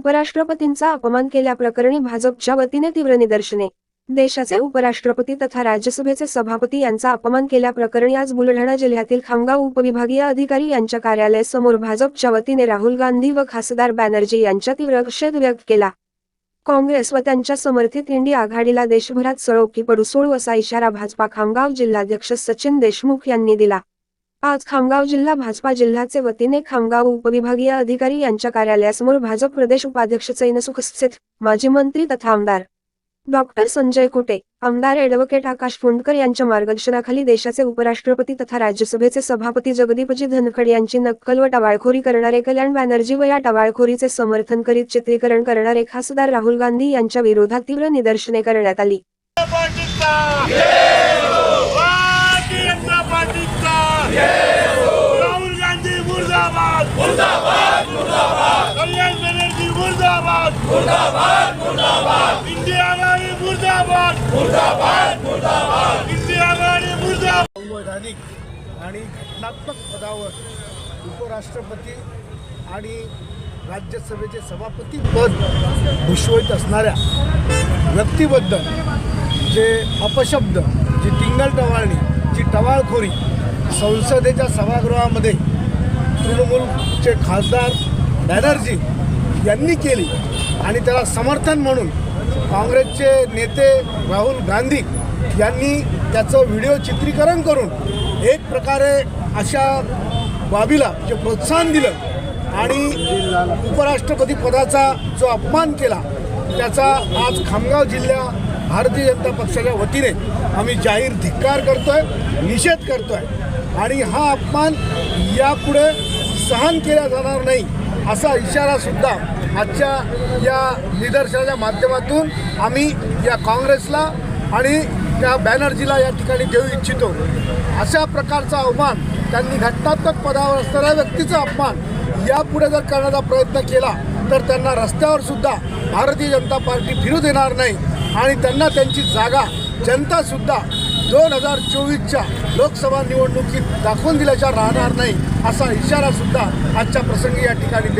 उपराष्ट्रपतींचा अपमान केल्याप्रकरणी भाजपच्या वतीने तीव्र निदर्शने. देशाचे उपराष्ट्रपती तथा राज्यसभेचे सभापती यांचा अपमान केल्याप्रकरणी आज बुलढाणा जिल्ह्यातील खामगाव उपविभागीय अधिकारी यांच्या कार्यालयासमोर भाजपच्या वतीने राहुल गांधी व खासदार बॅनर्जी यांच्या तीव्र निषेध व्यक्त केला. काँग्रेस व त्यांच्या समर्थित इंडी आघाडीला देशभरात सळोकी पडू सोडू असा इशारा भाजपा खामगाव जिल्हाध्यक्ष सचिन देशमुख यांनी दिला. आज खामगाव जिल्हा भाजपा जिल्ह्याचे वतीने खामगाव उपविभागीय अधिकारी यांच्या कार्यालयासमोर भाजप प्रदेश उपाध्यक्ष चैनसुख माजी मंत्री तथा आमदार डॉक्टर संजय कुटे आमदार ॲडव्होकेट आकाश फुंडकर यांच्या मार्गदर्शनाखाली देशाचे उपराष्ट्रपती तथा राज्यसभेचे सभापती जगदीपजी धनखड यांची नक्कल व टवाळखोरी करणारे कल्याण बॅनर्जी व या टवाळखोरीचे समर्थन करीत चित्रीकरण करणारे खासदार राहुल गांधी यांच्या विरोधात तीव्र निदर्शने करण्यात आली पाटीलचा भारतीय जनता पार्टीचा राहुल गांधी मुर्दाबाद मुर्दाबाद. कल्याण बॅनर्जी मुर्दाबाद. मुर्दाबाद मुर्दाबाद. इंडिया मुर्दाबाद. मुर्दाबाद मुर्दाबाद. इंडिया मुर्दाबाद. संवैधानिक आणि घटनात्मक पदावर उपराष्ट्रपती आणि राज्यसभेचे सभापती पद भूषवित असणाऱ्या व्यक्तीबद्दल जे अपशब्द जी टिंगलटवाळणी जी टवाळखोरी संसदेच्या सभागृहामध्ये तृणमूलचे खासदार बॅनर्जी यांनी केली आणि त्याला समर्थन म्हणून काँग्रेसचे नेते राहुल गांधी यांनी त्याचं व्हिडिओ चित्रीकरण करून एक प्रकारे अशा बाबीला जे प्रोत्साहन दिलं आणि उपराष्ट्रपती पदाचा जो अपमान केला त्याचा आज खामगाव जिल्हा भारतीय जनता पक्षाच्या वतीने आम्ही जाहीर धिक्कार करतो आहे निषेध करतो आहे आणि हा अपमान यापुढे सहन केला जाणार नाही असा इशारा सुद्धा आजच्या या निदर्शनाच्या माध्यमातून आम्ही या काँग्रेसला आणि त्या बॅनर्जीला या ठिकाणी देऊ इच्छितो. अशा प्रकारचा अवमान त्यांनी घटनात्मक पदावर असणाऱ्या व्यक्तीचा अपमान यापुढे जर करण्याचा प्रयत्न केला तर त्यांना रस्त्यावर सुद्धा भारतीय जनता पार्टी फिरू देणार नाही आणि त्यांना त्यांची जागा जनतासुद्धा दोन हजार चोवीसच्या लोकसभा निवडणुकीत दाखवून दिल्याच्या राहणार नाही असा इशारा सुद्धा आजच्या प्रसंगी या ठिकाणी देतो.